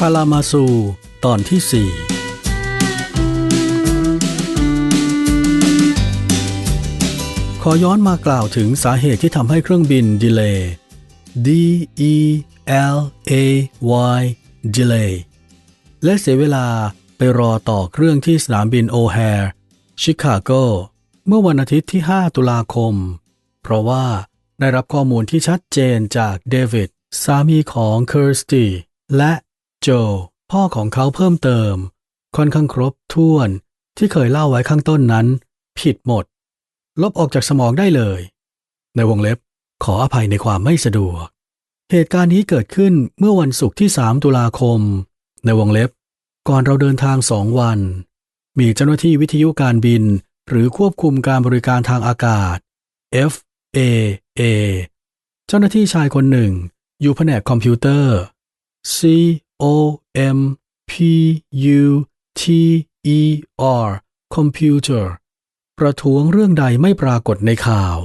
คารามาซู ตอนที่สี่ขอย้อนมากล่าวถึงสาเหตุที่ทำให้เครื่องบินดีเลย์ D E L A Y delay และเสียเวลาไปรอต่อเครื่องที่สนามบินโอแฮร์ชิคาโกเมื่อวันอาทิตย์ที่ 5 ตุลาคม เพราะว่าได้รับข้อมูลที่ชัดเจนจากเดวิดสามีของเคอร์สตีและ โจ พ่อของเขาเพิ่มเติม ค่อนข้างครบถ้วนที่เคยเล่าไว้ข้างต้นนั้น ผิดหมด ลบออกจากสมองได้เลย ในวงเล็บขออภัยในความไม่สะดวก เหตุการณ์นี้เกิดขึ้นเมื่อวันศุกร์ที่ 3 ตุลาคม ในวงเล็บ ก่อนเราเดินทางสองวัน มีเจ้าหน้าที่วิทยุการบิน หรือควบคุมการบริการทางอากาศ FAA เจ้าหน้าที่ชายคนหนึ่ง อยู่แผนกคอมพิวเตอร์ C O M P U T E R Computer ประท้วงเรื่องใดไม่ปรากฏในข่าว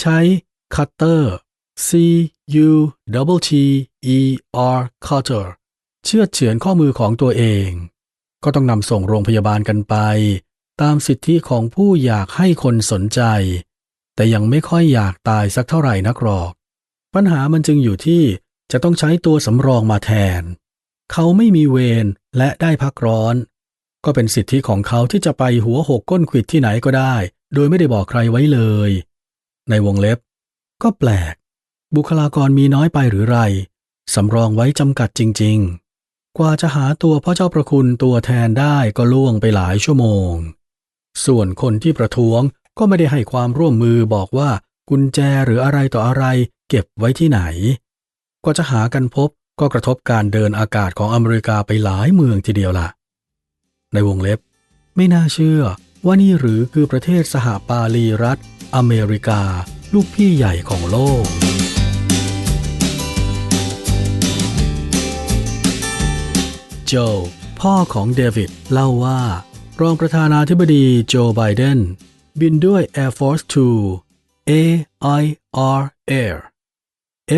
ใช้คัตเตอร์ C U T T E R Cutter เชื่อเฉือนข้อมือของตัวเอง ก็ต้องนำส่งโรงพยาบาลกันไป ตามสิทธิของผู้อยากให้คนสนใจ แต่ยังไม่ค่อยอยากตายสักเท่าไหร่นักหรอก ปัญหามันจึงอยู่ที่จะต้องใช้ตัวสำรองมาแทน เขาไม่มีเวรและได้พักร้อน ก็เป็นสิทธิของเขาที่จะไปหัวหกก้นขิดที่ไหนก็ได้ โดยไม่ได้บอกใครไว้เลย ในวงเล็บ ก็แปลก บุคลากรมีน้อยไปหรือไรสำรองไว้จำกัดจริง ๆ กว่าจะหาตัวพ่อเจ้าประคุณตัวแทนได้ก็ล่วงไปหลายชั่วโมง ส่วนคนที่ประท้วงก็ไม่ได้ให้ความร่วมมือบอกว่ากุญแจหรืออะไรต่ออะไรเก็บไว้ที่ไหนกว่าจะหากันพบ ก็กระทบการเดินอากาศของอเมริกาไปหลายเมืองทีเดียวล่ะ ในวงเล็บ ไม่น่าเชื่อว่านี่หรือคือประเทศสหปาลีรัฐ อเมริกา ลูกพี่ใหญ่ของโลก โจ พ่อของเดวิด เล่าว่า รองประธานาธิบดีโจไบเดน บินด้วย Air Force Two A I R Air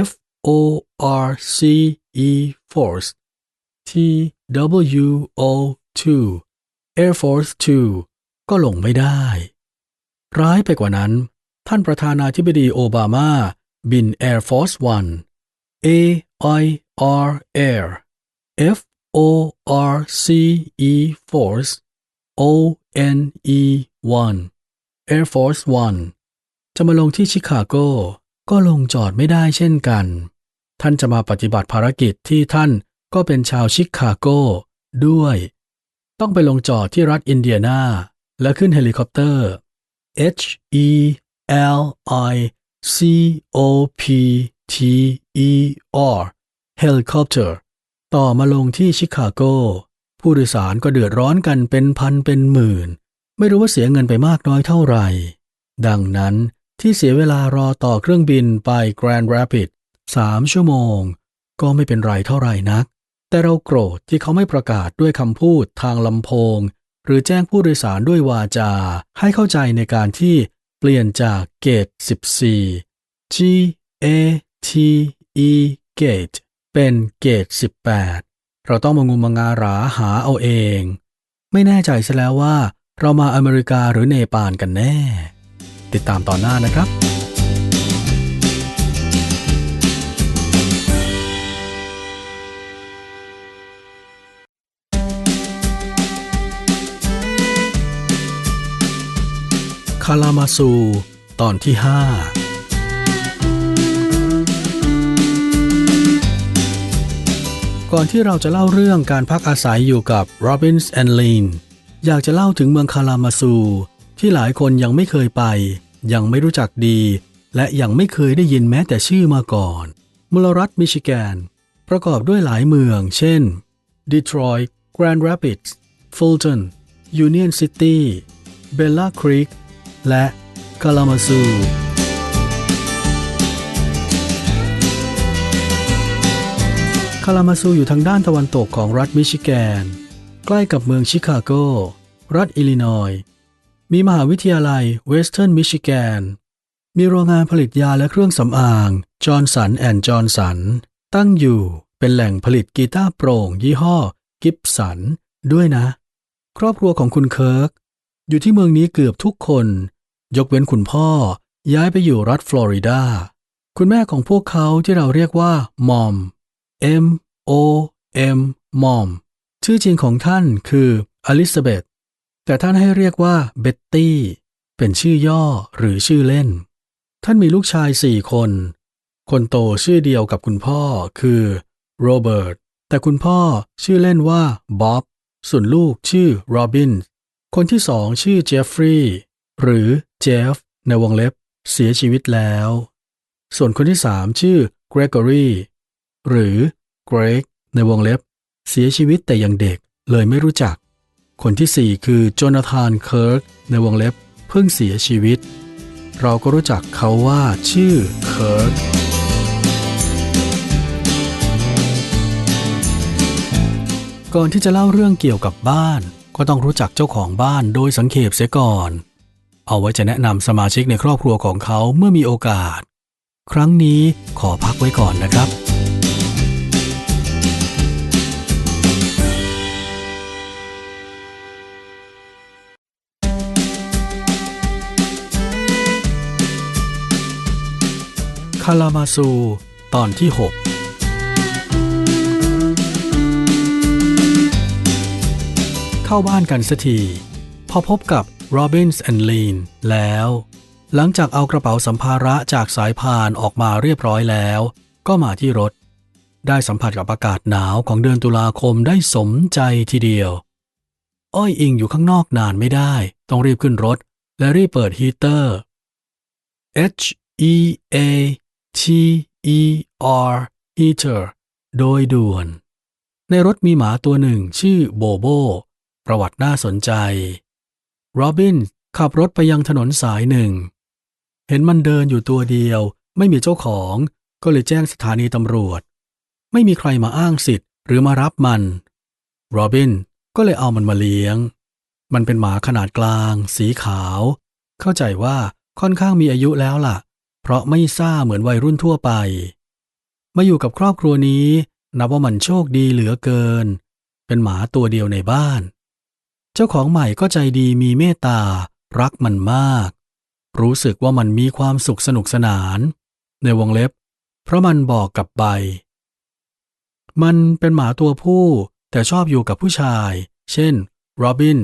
F O R C E Force T W O 2 Air Force Two ก็ลงไม่ได้ ร้ายไปกว่านั้น ท่านประธานาธิบดีโอบามา บิน Air Force One A I R Air F O R C E Force O N E 1 Air Force One จะมาลงที่ชิคาโก ก็ลงจอดไม่ได้เช่นกัน ท่านจะมาปฏิบัติภารกิจที่ท่านก็เป็นชาวชิคาโกด้วย ต้องไปลงจอดที่รัฐอินเดียนาและขึ้นเฮลิคอปเตอร์ H E L I C O P T E R Helicopter ต่อมาลงที่ชิคาโก ผู้โดยสารก็เดือดร้อนกันเป็นพันเป็นหมื่น ไม่รู้ว่าเสียเงินไปมากน้อยเท่าไหร่ ดังนั้นที่เสียเวลารอต่อเครื่องบินไป Grand Rapids สามชั่วโมง ก็ไม่เป็นไรเท่าไหร่นัก แต่เราโกรธที่เขาไม่ประกาศด้วยคำพูดทางลำโพง หรือแจ้งผู้โดยสารด้วยวาจา ให้เข้าใจในการที่เปลี่ยนจากเกต14 G A T E Gate เป็นเกต18 เราต้องมางุมมงาหราหาเอาเอง ไม่แน่ใจซะแล้วว่า เรามาอเมริกาหรือเนปาลกันแน่ ติดตามตอนหน้านะครับ คารามาซู ตอนที่5ก่อนที่เราจะเล่าเรื่องการพักอาศัยอยู่กับ Robbins and Lean อยากจะเล่าถึงเมืองคารามาซู ที่หลายคนยังไม่เคยไป ยังไม่รู้จักดี และยังไม่เคยได้ยินแม้แต่ชื่อมาก่อนมลรัฐมิชิแกน ประกอบด้วยหลายเมือง เช่น Detroit Grand Rapids Fulton Union City Bella Creek และคารามาซูคารามาซูอยู่ทางด้านตะวันตกของรัฐมิชิแกน ใกล้กับเมืองชิคาโก รัฐอิลลินอย มีมหาวิทยาลัยเวสเทิร์นมิชิแกน มีโรงงานผลิตยาและเครื่องสำอางจอร์นสันแอนด์จอร์นสัน ตั้งอยู่เป็นแหล่งผลิตกีตาร์โปร่ง ยี่ห้อ กิฟสัน ด้วยนะ ครอบครัวของคุณเคิร์ก อยู่ที่เมืองนี้เกือบทุกคน ยกเว้นคุณพ่อ ย้ายไปอยู่รัฐฟลอริดา คุณแม่ของพวกเขาที่เราเรียกว่ามอม M O M มอม ชื่อจริงของท่านคืออลิซาเบธแต่ท่านให้เรียกว่าเบ็ตตี้เป็นชื่อย่อหรือชื่อเล่น ท่านมีลูกชายสี่คน คนโตชื่อเดียวกับคุณพ่อคือโรเบิร์ตแต่คุณพ่อชื่อเล่นว่าบ๊อบส่วนลูกชื่อโรบิน คนที่สองชื่อเจฟฟรีย์หรือเจฟในวงเล็บ เสียชีวิตแล้ว ส่วนคนที่สามชื่อเกรกอรีหรือเกรกในวงเล็บ เสียชีวิตแต่ยังเด็กเลยไม่รู้จัก คนที่สี่คือโจนาธานเคิร์กในวงเล็บ เพิ่งเสียชีวิต เราก็รู้จักเขาว่าชื่อเคิร์กก่อนที่จะเล่าเรื่องเกี่ยวกับบ้าน ก็ต้องรู้จักเจ้าของบ้านโดยสังเขปเสียก่อน เอาไว้จะแนะนำสมาชิกในครอบครัวของเขาเมื่อมีโอกาส ครั้งนี้ขอพักไว้ก่อนนะครับ คารามาซู ตอนที่ 6 เข้าบ้านกันสักที พอพบกับโรบินส์แอนด์ลีนแล้ว หลังจากเอากระเป๋าสัมภาระจากสายพานออกมาเรียบร้อยแล้ว ก็มาที่รถ ได้สัมผัสกับอากาศหนาวของเดือนตุลาคมได้สมใจทีเดียว อ้อยอิงอยู่ข้างนอกนานไม่ได้ ต้องรีบขึ้นรถ และรีบเปิดฮีเตอร์ H E A T E R heater โดยด่วน ในรถมีหมาตัวหนึ่งชื่อโบโบ ประวัติน่าสนใจ โรบินขับรถไปยังถนนสายหนึ่ง เห็นมันเดินอยู่ตัวเดียว ไม่มีเจ้าของ ก็เลยแจ้งสถานีตำรวจ ไม่มีใครมาอ้างสิทธิ์หรือมารับมัน โรบินก็เลยเอามันมาเลี้ยง มันเป็นหมาขนาดกลาง สีขาว เข้าใจว่าค่อนข้างมีอายุแล้วล่ะ เพราะไม่ซ่าเหมือนวัยรุ่นทั่วไป มาอยู่กับครอบครัวนี้ นับว่ามันโชคดีเหลือเกิน เป็นหมาตัวเดียวในบ้าน เจ้าของใหม่ก็ใจดีมีเมตตา รักมันมาก รู้สึกว่ามันมีความสุขสนุกสนาน ในวงเล็บ เพราะมันบอกกับใบ มันเป็นหมาตัวผู้ แต่ชอบอยู่กับผู้ชาย เช่นโรบิน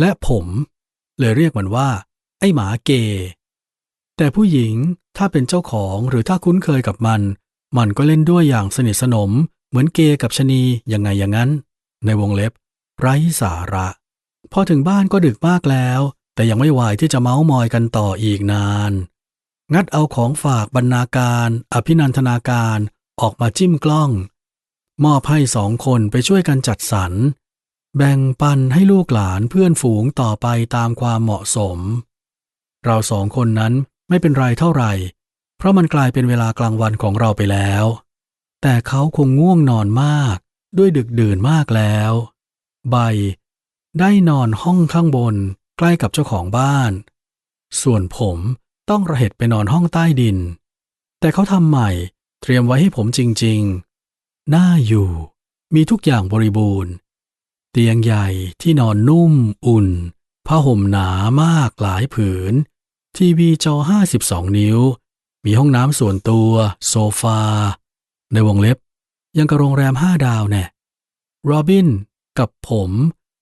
และผม เลยเรียกมันว่า ไอหมาเกย์แต่ผู้หญิงถ้าเป็นเจ้าของหรือถ้าคุ้นเคยกับมัน มันก็เล่นด้วยอย่างสนิทสนม เหมือนเกย์กับชนียังไงอย่างนั้น ในวงเล็บ ไร้สาระ พอถึงบ้านก็ดึกมากแล้ว แต่ยังไม่ไหวที่จะเมาส์มอยกันต่ออีกนาน งัดเอาของฝากบรรณาการ อภินันทนาการออกมาจิ้มกล้อง มอบให้สองคนไปช่วยกันจัดสรร แบ่งปันให้ลูกหลานเพื่อนฝูงต่อไปตามความเหมาะสม เราสองคนนั้นไม่เป็นไรเท่าไหร่ เพราะมันกลายเป็นเวลากลางวันของเราไปแล้ว แต่เขาคงง่วงนอนมาก ด้วยดึกดื่นมากแล้ว ใบ ได้นอนห้องข้างบนใกล้กับเจ้าของบ้าน ส่วนผมต้องระเหตุไปนอนห้องใต้ดิน แต่เขาทำใหม่เตรียมไว้ให้ผมจริงๆ น่าอยู่ มีทุกอย่างบริบูรณ์ เตียงใหญ่ที่นอนนุ่มอุ่น ผ้าห่มหนามากหลายผืน ทีวีจอ 52 นิ้ว มีห้องน้ำส่วนตัว โซฟา ในวงเล็บ ยังกับโรงแรมห้าดาวแน่โรบินกับผม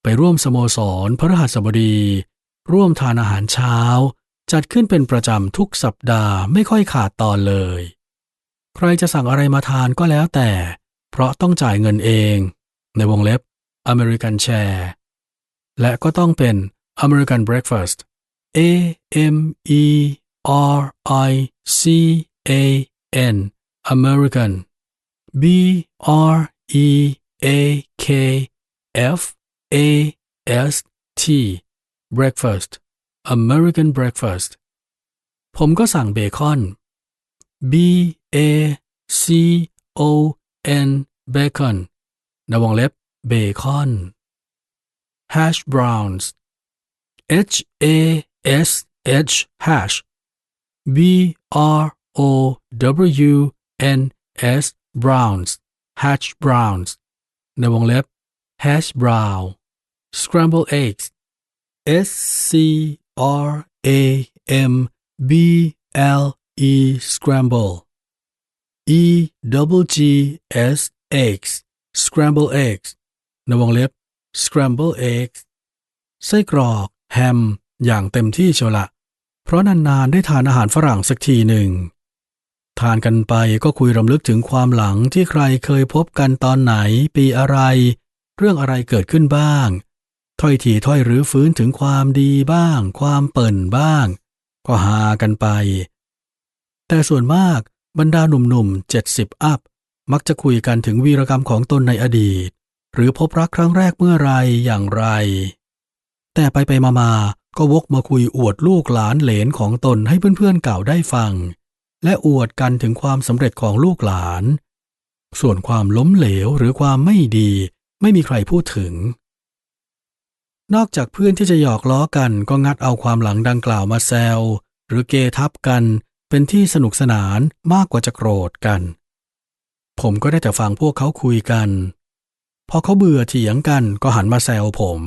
ไปร่วมสโมสรพระรหัสบดี ร่วมทานอาหารเช้า จัดขึ้นเป็นประจำทุกสัปดาห์ไม่ค่อยขาดตอนเลย ใครจะสั่งอะไรมาทานก็แล้วแต่ เพราะต้องจ่ายเงินเอง ในวงเล็บ American Share และก็ต้องเป็น American Breakfast A M E R I C A N American B R E A K F A S T Breakfast American Breakfast ผมก็สั่งเบคอน B A C O N Bacon ในวงเล็บเบคอน Hash browns H A S H hash B R O W N S browns hash browns ในวงเล็บ hash brown scramble eggs S C R A M B L E scramble E double G S eggs scramble eggs ในวงเล็บ scramble eggs ไส้กรอกแฮม อย่างเต็มที่เชียวละ เพราะนานๆ ได้ทานอาหารฝรั่งสักทีหนึ่ง ทานกันไปก็คุยรำลึกถึงความหลังที่ใครเคยพบกันตอนไหนปีอะไร เรื่องอะไรเกิดขึ้นบ้าง ถ้อยทีถ้อยหรือฟื้นถึงความดีบ้าง ความเปิ่นบ้าง ก็หากันไป แต่ส่วนมากบรรดาหนุ่มๆเจ็ดสิบอัพ มักจะคุยกันถึงวีรกรรมของตนในอดีต หรือพบรักครั้งแรกเมื่อไรอย่างไร แต่ไปไปมามาก็วกมาคุยอวดลูกหลานเหลนของตนให้เพื่อนๆเก่าได้ฟัง และอวดกันถึงความสำเร็จของลูกหลาน ส่วนความล้มเหลวหรือความไม่ดี ไม่มีใครพูดถึง นอกจากเพื่อนที่จะหยอกล้อกันก็งัดเอาความหลังดังกล่าวมาแซวหรือเกทับกันเป็นที่สนุกสนานมากกว่าจะโกรธกัน ผมก็ได้แต่ฟังพวกเขาคุยกัน พอเขาเบื่อเถียงกันก็หันมาแซวผม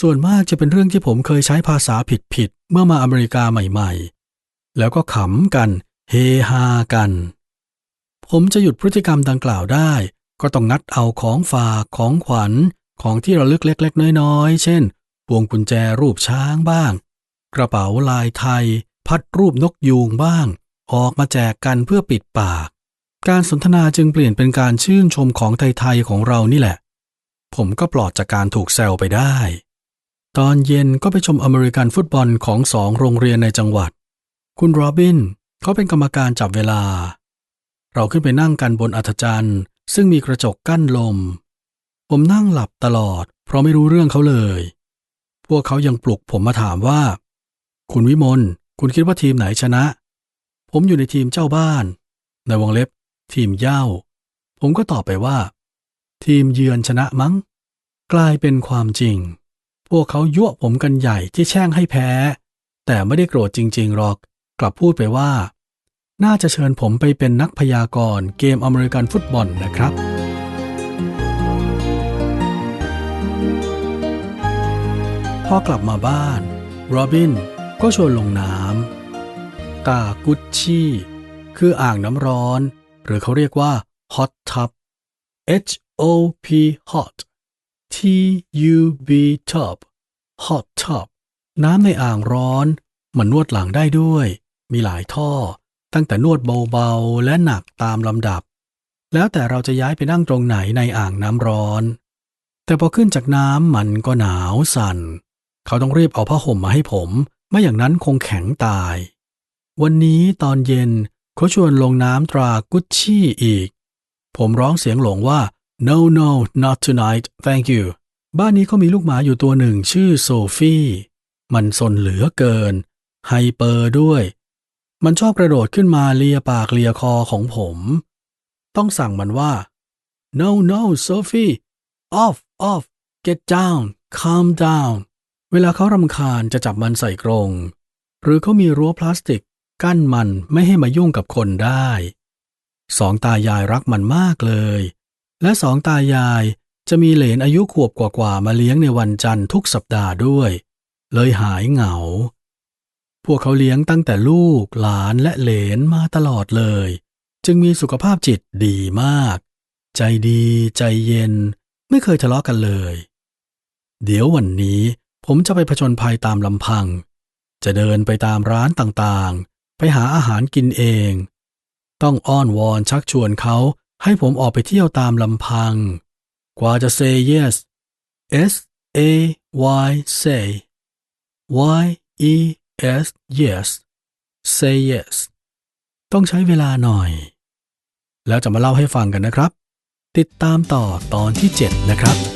ส่วนมากจะเป็นเรื่องที่ผมเคยใช้ภาษาผิดๆเมื่อมาอเมริกาใหม่ๆ แล้วก็ขำกัน เฮฮากัน ผมจะหยุดพฤติกรรมดังกล่าวได้ ก็ต้องงัดเอาของฝากของขวัญของที่ระลึกเล็ก ๆ น้อยๆ เช่นพวงกุญแจรูปช้างบ้าง กระเป๋าลายไทย พัดรูปนกยูงบ้าง ออกมาแจกกันเพื่อปิดปาก การสนทนาจึงเปลี่ยนเป็นการชื่นชมของไทยๆของเรานี่แหละ ผมก็ปลอดจากการถูกแซวไปได้ ตอนเย็นก็ไปชมอเมริกันฟุตบอลของสองโรงเรียนในจังหวัด คุณโรบินเขาเป็นกรรมการจับเวลา เราขึ้นไปนั่งกันบนอัฐจันทร์ ซึ่งมีกระจกกั้นลม ผมนั่งหลับตลอด เพราะไม่รู้เรื่องเขาเลย พวกเขายังปลุกผมมาถามว่า คุณวิมลคุณคิดว่าทีมไหนชนะ ผมอยู่ในทีมเจ้าบ้าน ในวงเล็บ ทีมเย่า ผมก็ตอบไปว่า ทีมเยือนชนะมั้ง กลายเป็นความจริง พวกเขายั่วผมกันใหญ่ที่แช่งให้แพ้ แต่ไม่ได้โกรธจริง ๆหรอก กลับพูดไปว่า น่าจะเชิญผมไปเป็นนักพยากรณ์เกมอเมริกันฟุตบอลนะครับ พอกลับมาบ้านโรบินก็ชวนลงน้ำกากุชชี่คืออ่างน้ำร้อน หรือเขาเรียกว่า hot tub H O P hot T U B tub hot tub น้ำในอ่างร้อน มันนวดหลังได้ด้วย มีหลายท่อ ตั้งแต่นวดเบาๆ และหนักตามลำดับ แล้วแต่เราจะย้ายไปนั่งตรงไหนในอ่างน้ำร้อน แต่พอขึ้นจากน้ำมันก็หนาวสัน่น เขาต้องรีบเอาผ้าห่มมาให้ผม ไม่อย่างนั้นคงแข็งตาย วันนี้ตอนเย็นเขาชวนลงน้ำตรากุชชี่อีก ผมร้องเสียงหลงว่า no no not tonight thank you บ้านนี้เขามีลูกหมาอยู่ตัวหนึ่งชื่อโซฟี่ มันสนเหลือเกิน ไฮเปอร์ด้วย มันชอบกระโดดขึ้นมาเลียปากเลียคอของผม ต้องสั่งมันว่า no no Sophie off off get down calm down เวลาเขารำคาญจะจับมันใส่กรง หรือเขามีรั้วพลาสติก กั้นมันไม่ให้มายุ่งกับคนได้ สองตายายรักมันมากเลย และสองตายายจะมีเหลนอายุขวบกว่าๆมาเลี้ยงในวันจันทร์ทุกสัปดาห์ด้วย เลยหายเหงา พวกเขาเลี้ยงตั้งแต่ลูกหลานและเหลนมาตลอดเลย จึงมีสุขภาพจิตดีมาก ใจดีใจเย็น ไม่เคยทะเลาะกันเลย เดี๋ยววันนี้ผมจะไปผจญภัยตามลำพัง จะเดินไปตามร้านต่างๆ ไปหาอาหารกินเอง ต้องอ้อนวอนชักชวนเขาให้ผมออกไปเที่ยวตามลำพัง กว่าจะ say yes S A Y say Y E S yes say yes ต้องใช้เวลาหน่อย แล้วจะมาเล่าให้ฟังกันนะครับ ติดตามต่อตอนที่ 7 นะครับ